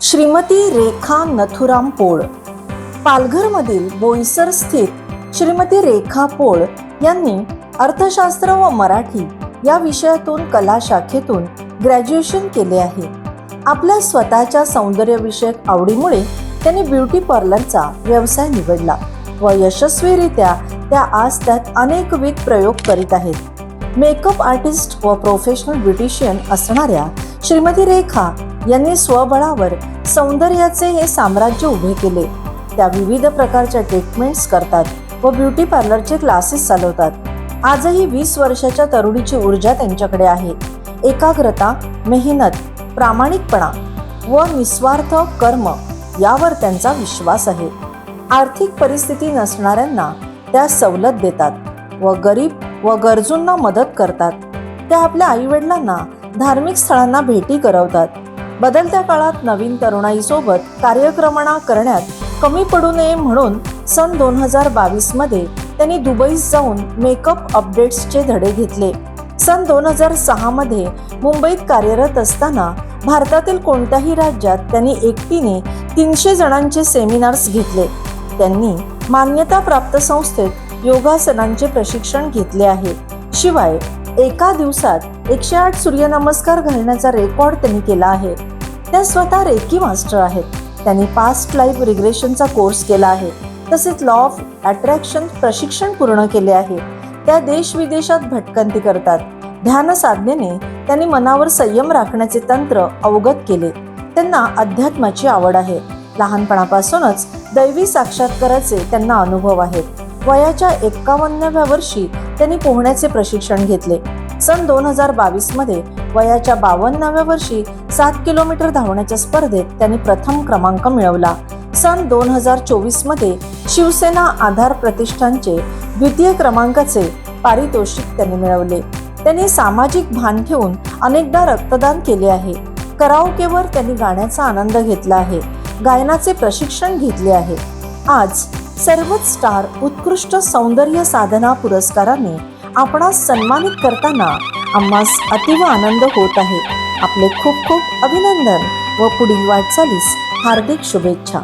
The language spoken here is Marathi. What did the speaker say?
श्रीमती रेखा नथुराम पोळ. पालघरमधील बोईसर स्थित श्रीमती रेखा पोळ यांनी अर्थशास्त्र व मराठी या विषयातून कला शाखेतून ग्रॅज्युएशन केले आहे. आपल्या स्वतःच्या सौंदर्यविषयक आवडीमुळे त्यांनी ब्युटी पार्लरचा व्यवसाय निवडला व यशस्वीरित्या त्या आज त्यात अनेकविध प्रयोग करीत आहेत. मेकअप आर्टिस्ट व प्रोफेशनल ब्युटिशियन असणाऱ्या श्रीमती रेखा यांनी स्वबळावर सौंदर्याचे हे साम्राज्य उभे केले. त्या विविध प्रकारच्या ट्रीटमेंट्स करतात व ब्युटी पार्लरचे क्लासेस चालवतात. आजही वीस वर्षाच्या तरुणीची ऊर्जा त्यांच्याकडे आहे. एकाग्रता मेहनत प्रामाणिकपणा व निस्वार्थ कर्म यावर त्यांचा विश्वास आहे. आर्थिक परिस्थिती नसणाऱ्यांना त्या सवलत देतात व गरीब व गरजूंना मदत करतात. त्या आपल्या आईवडिलांना धार्मिक स्थळांना भेटी करवतात. बदलत्या काळात नवीन तरुणाईसोबत कार्यक्रमणा करण्यात कमी पडू नये म्हणून सन दोन हजार बावीसमध्ये त्यांनी दुबईत जाऊन मेकअप अपडेट्सचे धडे घेतले. सन दोन हजार सहामध्ये मुंबईत कार्यरत असताना भारतातील कोणत्याही राज्यात त्यांनी एकटीने तीनशे जणांचे सेमिनार्स घेतले. त्यांनी मान्यताप्राप्त संस्थेत योगासनांचे प्रशिक्षण घेतले आहे. शिवाय एका दिवसात एकशे आठ सूर्यनमस्कार घालण्याचा रेकॉर्ड त्यांनी केला आहे. त्या स्वतः रेकी मास्टर आहेत. त्यांनी पास्ट लाईफ रिग्रेशनचा कोर्स केला आहे. तसेच लॉ ऑफ अट्रॅक्शन प्रशिक्षण पूर्ण केले आहे. त्या देश विदेशात भटकंती करतात. ध्यान साधनेने त्यांनी मनावर संयम राखण्याचे तंत्र अवगत केले. त्यांना अध्यात्माची आवड आहे. लहानपणापासूनच दैवी साक्षात्काराचे त्यांना अनुभव आहेत. वयाच्या एक्कावन्नाव्या वर्षी त्यांनी पोहण्याचे प्रशिक्षण घेतले. सन दोन हजार बावीसमध्ये वयाच्या बावन्नाव्या वर्षी सात किलोमीटर धावण्याच्या स्पर्धेत त्यांनी प्रथम क्रमांक मिळवला. सन दोन हजार चोवीसमध्ये शिवसेना आधार प्रतिष्ठानचे द्वितीय क्रमांकाचे पारितोषिक त्यांनी मिळवले. त्यांनी सामाजिक भान ठेवून अनेकदा रक्तदान केले आहे. कराओकेवर त्यांनी गाण्याचा आनंद घेतला आहे. गायनाचे प्रशिक्षण घेतले आहे. आज सर्वच स्टार उत्कृष्ट सौंदर्य साधना पुरस्काराने आपणास सन्मानित करताना आम्हास अतीव आनंद होत आहे. आपले खूप खूप अभिनंदन व पुढील वाटचालीस हार्दिक शुभेच्छा.